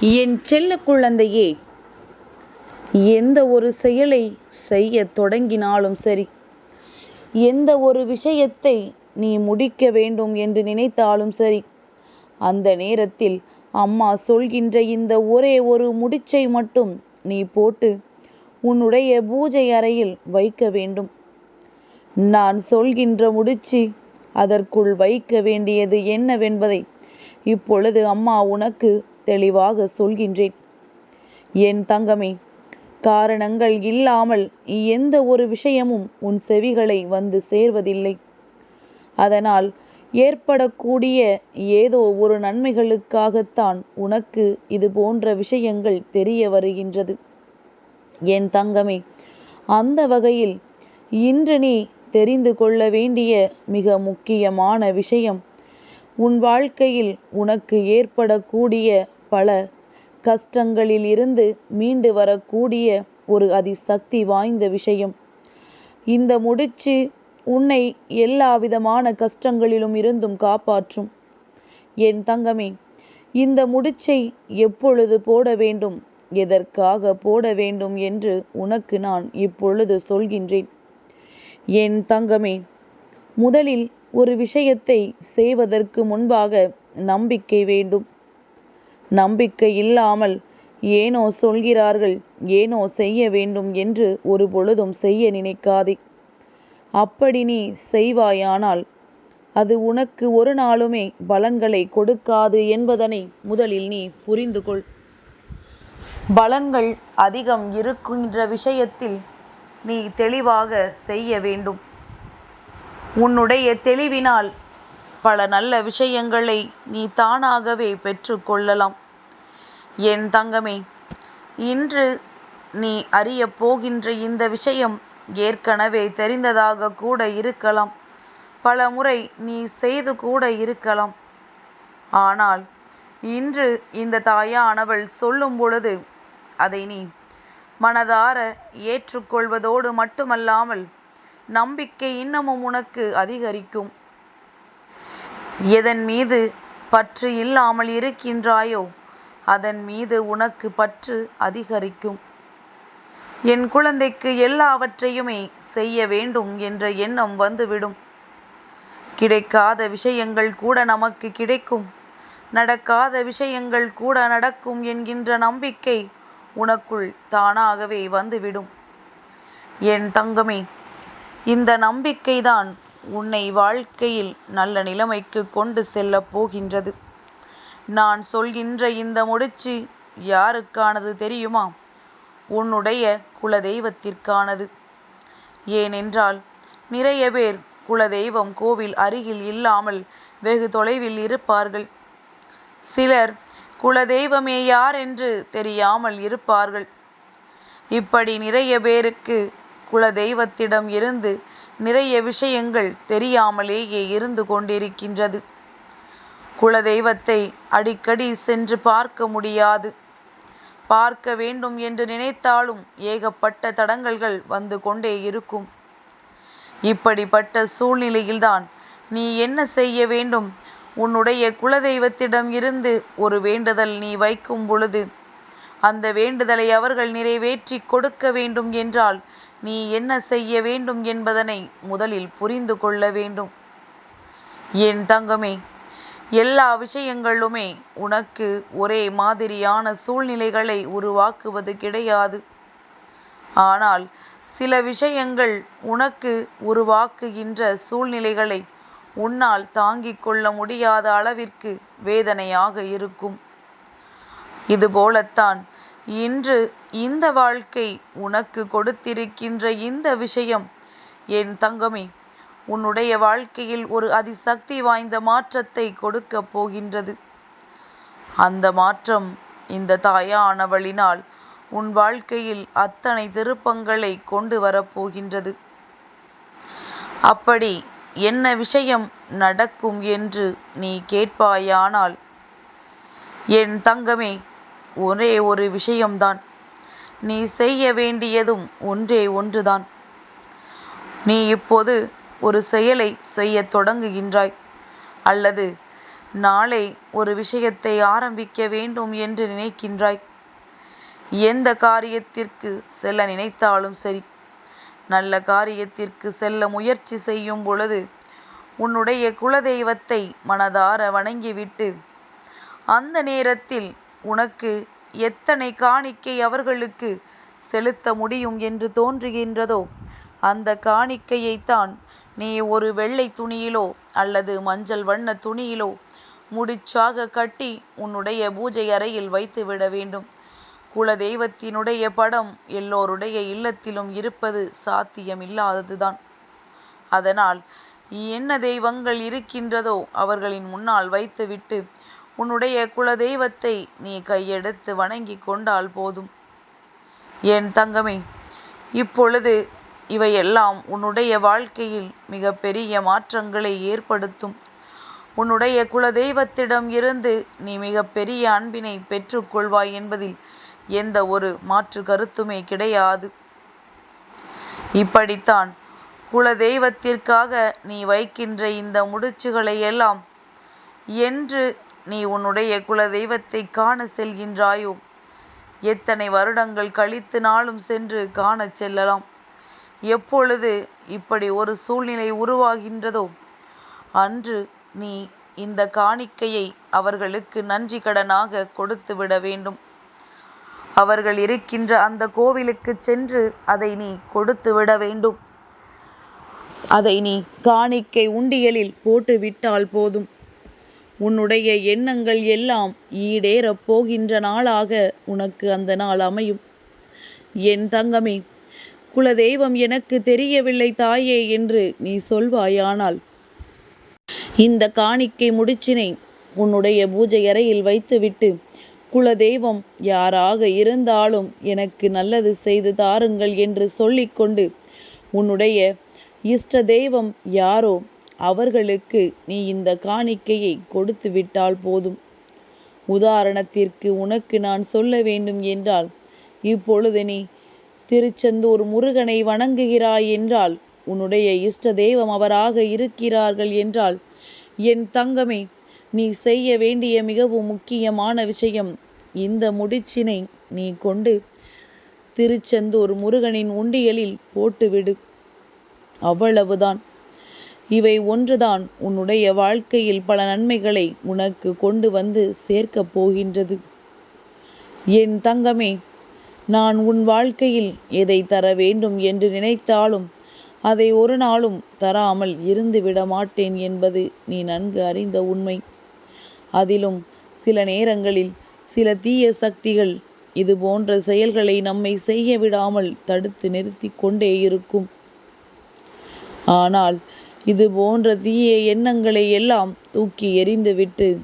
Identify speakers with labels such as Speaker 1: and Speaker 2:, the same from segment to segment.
Speaker 1: என் செல்ல குழந்தையே எந்த ஒரு செயலை செய்ய தொடங்கினாலும் சரி எந்த ஒரு விஷயத்தை நீ முடிக்க வேண்டும் என்று நினைத்தாலும் சரி அந்த நேரத்தில் அம்மா சொல்கின்ற இந்த ஒரே ஒரு முடிச்சை மட்டும் நீ போட்டு உன்னுடைய பூஜை அறையில் வைக்க வேண்டும். நான் சொல்கின்ற முடிச்சு அதற்குள் வைக்க வேண்டியது என்னவென்பதை இப்பொழுது அம்மா உனக்கு தெளிவாக சொல்கின்றேன். என் தங்கமே காரணங்கள் இல்லாமல் எந்த ஒரு விஷயமும் உன் செவிகளை வந்து சேர்வதில்லை. அதனால் ஏற்படக்கூடிய ஏதோ ஒரு நன்மைகளுக்காகத்தான் உனக்கு இது போன்ற விஷயங்கள் தெரிய வருகின்றது. என் தங்கமே அந்த வகையில் இன்று நீ தெரிந்து கொள்ள வேண்டிய மிக முக்கியமான விஷயம் உன் வாழ்க்கையில் உனக்கு ஏற்படக்கூடிய பல கஷ்டங்களில் இருந்து மீண்டு வரக்கூடிய ஒரு அதிசக்தி வாய்ந்த விஷயம். இந்த முடிச்சு உன்னை எல்லா விதமான கஷ்டங்களிலும் இருந்தும் காப்பாற்றும். என் தங்கமே இந்த முடிச்சை எப்பொழுது போட வேண்டும்? எதற்காக போட வேண்டும் என்று உனக்கு நான் இப்பொழுது சொல்கின்றேன். என் தங்கமே முதலில் ஒரு விஷயத்தை செய்வதற்கு முன்பாக நம்பிக்கை வேண்டும். நம்பிக்கை இல்லாமல் ஏனோ சொல்கிறார்கள் ஏனோ செய்ய வேண்டும் என்று ஒரு பொழுதும் செய்ய நினைக்காதே. அப்படி நீ செய்வாயானால் அது உனக்கு ஒரு நாளுமே பலன்களை கொடுக்காது என்பதனை முதலில் நீ புரிந்து கொள். பலன்கள் அதிகம் இருக்கின்ற விஷயத்தில் நீ தெளிவாக செய்ய வேண்டும். உன்னுடைய தெளிவினால் பல நல்ல விஷயங்களை நீ தானாகவே பெற்றுக்கொள்ளலாம் என் தங்கமே இன்று நீ அறியப் போகின்ற இந்த விஷயம் ஏற்கனவே தெரிந்ததாக கூட இருக்கலாம். பல முறை நீ செய்து கூட இருக்கலாம். ஆனால் இன்று இந்த தாயானவள் சொல்லும் பொழுது அதை நீ மனதார ஏற்றுக்கொள்வதோடு மட்டுமல்லாமல் நம்பிக்கை இன்னமும் உனக்கு அதிகரிக்கும். எதன் மீது பற்று இல்லாமல் இருக்கின்றாயோ அதன் மீது உனக்கு பற்று அதிகரிக்கும். என் குழந்தைக்கு எல்லாவற்றையுமே செய்ய வேண்டும் என்ற எண்ணம் வந்துவிடும். கிடைக்காத விஷயங்கள் கூட நமக்கு கிடைக்கும். நடக்காத விஷயங்கள் கூட நடக்கும் என்கின்ற நம்பிக்கை உனக்குள் தானாகவே வந்துவிடும். என் தங்கமே இந்த நம்பிக்கைதான் உன்னை வாழ்க்கையில் நல்ல நிலைமைக்கு கொண்டு செல்லப் போகின்றது. நான் சொல்கின்ற இந்த முடிச்சு யாருக்கானது தெரியுமா? உன்னுடைய குலதெய்வத்திற்கானது. ஏனென்றால் நிறைய பேர் குலதெய்வம் கோவில் அருகில் இல்லாமல் வெகு தொலைவில் இருப்பார்கள். சிலர் குலதெய்வமே யார் என்று தெரியாமல் இருப்பார்கள். இப்படி நிறைய பேருக்கு குலதெய்வத்திடம் இருந்து நிறைய விஷயங்கள் தெரியாமலேயே இருந்து கொண்டிருக்கின்றது. குலதெய்வத்தை அடிக்கடி சென்று பார்க்க முடியாது. பார்க்க வேண்டும் என்று நினைத்தாலும் ஏகப்பட்ட தடங்கல்கள் வந்து கொண்டே இருக்கும். இப்படிப்பட்ட சூழ்நிலையில்தான் நீ என்ன செய்ய வேண்டும்? உன்னுடைய குலதெய்வத்திடம் இருந்து ஒரு வேண்டுதல் நீ வைக்கும் பொழுது அந்த வேண்டுதலை அவர்கள் நிறைவேற்றி கொடுக்க வேண்டும் என்றால் நீ என்ன செய்ய வேண்டும் என்பதனை முதலில் புரிந்து கொள்ள வேண்டும். என் தங்கமே எல்லா விஷயங்களுமே உனக்கு ஒரே மாதிரியான சூழ்நிலைகளை உருவாக்குவது கிடையாது. ஆனால் சில விஷயங்கள் உனக்கு உருவாக்குகின்ற சூழ்நிலைகளை உன்னால் தாங்கிக் கொள்ள முடியாத அளவிற்கு வேதனையாக இருக்கும். இதுபோலத்தான் இன்று இந்த வாழ்க்கை உனக்கு கொடுத்திருக்கின்ற இந்த விஷயம். என் தங்கமே உன்னுடைய வாழ்க்கையில் ஒரு அதிசக்தி வாய்ந்த மாற்றத்தை கொடுக்கப் போகின்றது. அந்த மாற்றம் இந்த தாயானவளினால் உன் வாழ்க்கையில் அத்தனை திருப்பங்களை கொண்டு வரப்போகின்றது அப்படி என்ன விஷயம் நடக்கும் என்று நீ கேட்பாயானால் என் தங்கமே ஒரே ஒரு விஷயம்தான். நீ செய்ய வேண்டியதும் ஒன்றே ஒன்றுதான். நீ இப்போது ஒரு செயலை செய்ய தொடங்குகின்றாய். அல்லது நாளை ஒரு விஷயத்தை ஆரம்பிக்க வேண்டும் என்று நினைக்கின்றாய். எந்த காரியத்திற்கு செல்ல நினைத்தாலும் சரி. நல்ல காரியத்திற்கு செல்ல முயற்சி செய்யும் பொழுது உன்னுடைய குலதெய்வத்தை மனதார வணங்கிவிட்டு அந்த நேரத்தில் உனக்கு எத்தனை காணிக்கை அவர்களுக்கு செலுத்த முடியும் என்று தோன்றுகின்றதோ அந்த காணிக்கையைத்தான் நீ ஒரு வெள்ளை துணியிலோ அல்லது மஞ்சள் வண்ண துணியிலோ முடிச்சாக கட்டி உன்னுடைய பூஜை அறையில் வைத்து விட வேண்டும். குலதெய்வத்தினுடைய படம் எல்லோருடைய இல்லத்திலும் இருப்பது சாத்தியமில்லாததுதான். அதனால் என்ன தெய்வங்கள் இருக்கின்றதோ அவர்களின் முன்னால் வைத்துவிட்டு உன்னுடைய குலதெய்வத்தை நீ கையெடுத்து வணங்கி கொண்டால் போதும். என் தங்கமே இப்பொழுது இவையெல்லாம் உன்னுடைய வாழ்க்கையில் மிக பெரிய மாற்றங்களை ஏற்படுத்தும். உன்னுடைய குலதெய்வத்திடம் இருந்து நீ மிக பெரிய அன்பினை பெற்றுக்கொள்வாய் என்பதில் எந்த ஒரு மாற்று கருத்துமே கிடையாது. இப்படித்தான் குலதெய்வத்திற்காக நீ வைக்கின்ற இந்த முடிச்சுகளை எல்லாம் என்று நீ உன்னுடைய குலதெய்வத்தை காண செல்கின்றாயோ? எத்தனை வருடங்கள் கழித்து நாளும் சென்று காணச் செல்லலாம். எப்பொழுது இப்படி ஒரு சூழ்நிலை உருவாகின்றதோ? அன்று நீ இந்த காணிக்கையை அவர்களுக்கு நன்றி கடனாக கொடுத்து விட வேண்டும். அவர்கள் இருக்கின்ற அந்த கோவிலுக்கு சென்று அதை நீ கொடுத்து விட வேண்டும். அதை நீ காணிக்கை உண்டியலில் போட்டு விட்டால் போதும். உன்னுடைய எண்ணங்கள் எல்லாம் ஈடேறப் போகின்ற நாளாக உனக்கு அந்த நாள் அமையும். என் தங்கமே குலதெய்வம் எனக்கு தெரியவில்லை தாயே என்று நீ சொல்வாயானால் இந்த காணிக்கை முடிச்சினை உன்னுடைய பூஜை அறையில் வைத்துவிட்டு குலதெய்வம் யாராக இருந்தாலும் எனக்கு நல்லது செய்து தாருங்கள் என்று சொல்லிக்கொண்டு உன்னுடைய இஷ்ட தெய்வம் யாரோ அவர்களுக்கு நீ இந்த காணிக்கையை கொடுத்து விட்டால் போதும். உதாரணத்திற்கு உனக்கு நான் சொல்ல வேண்டும் என்றால் இப்பொழுது நீ திருச்செந்தூர் முருகனை வணங்குகிறாய் என்றால் உன்னுடைய இஷ்ட தெய்வம் அவராக இருக்கிறார்கள் என்றால் என் தங்கமே நீ செய்ய வேண்டிய மிகவும் முக்கியமான விஷயம் இந்த முடிச்சினை நீ கொண்டு திருச்செந்தூர் முருகனின் உண்டியலில் போட்டுவிடு. அவ்வளவுதான். இவை ஒன்றுதான் உன்னுடைய வாழ்க்கையில் பல நன்மைகளை உனக்கு கொண்டு வந்து சேர்க்கப் போகின்றது. என் தங்கமே நான் உன் வாழ்க்கையில் எதை தர வேண்டும் என்று நினைத்தாலும் அதை ஒரு நாளும் தராமல் இருந்து விட மாட்டேன் என்பது நீ நன்கு அறிந்த உண்மை. அதிலும் சில நேரங்களில் சில தீய சக்திகள் இது போன்ற செயல்களை நம்மை செய்ய விடாமல் தடுத்து நிறுத்தி கொண்டே இருக்கும். ஆனால் இது போன்ற தீய எண்ணங்களை எல்லாம் தூக்கி எறிந்துவிட்டு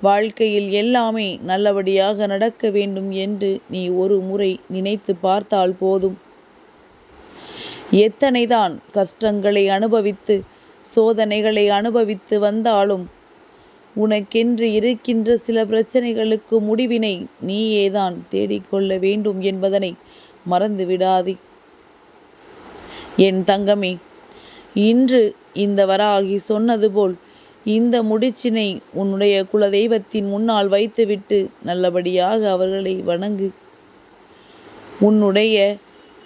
Speaker 1: வாழ்க்கையில் எல்லாமே நல்லபடியாக நடக்க வேண்டும் என்று நீ ஒரு முறை நினைத்து பார்த்தால் போதும். எத்தனைதான் கஷ்டங்களை அனுபவித்து சோதனைகளை அனுபவித்து வந்தாலும் உனக்கென்று இருக்கின்ற சில பிரச்சனைகளுக்கு முடிவினை நீயேதான் தேடிக்கொள்ள வேண்டும் என்பதனை மறந்து விடாதே என் தங்கமே இன்று இந்த வராகி சொன்னது போல் இந்த முடிச்சினை உன்னுடைய குலதெய்வத்தின் முன்னால் வைத்துவிட்டு நல்லபடியாக அவர்களை வணங்கு. உன்னுடைய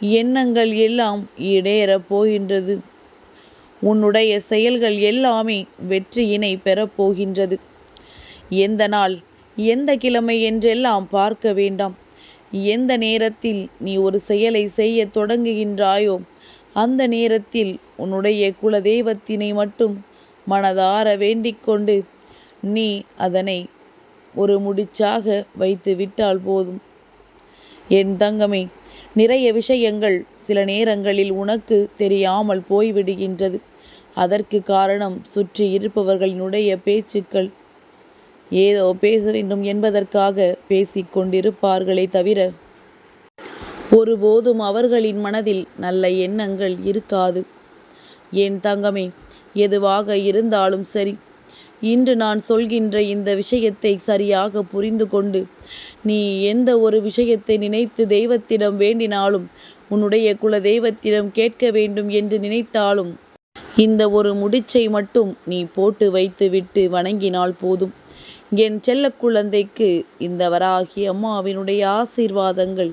Speaker 1: எண்ணங்கள் எல்லாம் இடையறப் போகின்றது. உன்னுடைய செயல்கள் எல்லாமே வெற்றியினை பெறப்போகின்றது எந்த நாள் எந்த கிழமை என்றெல்லாம் பார்க்க வேண்டாம். எந்த நேரத்தில் நீ ஒரு செயலை செய்ய தொடங்குகின்றாயோ அந்த நேரத்தில் உன்னுடைய குலதெய்வத்தினை மட்டும் மனதார வேண்டிக்கொண்டு நீ அதனை ஒரு முடிச்சாக வைத்து விட்டால் போதும். என் தங்கமே நிறைய விஷயங்கள் சில நேரங்களில் உனக்கு தெரியாமல் போய்விடுகின்றது. அதற்கு காரணம் சுற்றி இருப்பவர்களினுடைய பேச்சுக்கள். ஏதோ பேச வேண்டும் என்பதற்காக பேசிக்கொண்டிருப்பார்களே தவிர ஒருபோதும் அவர்களின் மனதில் நல்ல எண்ணங்கள் இருக்காது. என் தங்கமே எதுவாக இருந்தாலும் சரி. இன்று நான் சொல்கின்ற இந்த விஷயத்தை சரியாக புரிந்து கொண்டு நீ எந்த ஒரு விஷயத்தை நினைத்து தெய்வத்திடம் வேண்டினாலும் உன்னுடைய குல தெய்வத்திடம் கேட்க வேண்டும் என்று நினைத்தாலும் இந்த ஒரு முடிச்சை மட்டும் நீ போட்டு வைத்துவிட்டு வணங்கினால் போதும். என் செல்ல குழந்தைக்கு இந்த வராகி அம்மாவினுடைய ஆசீர்வாதங்கள்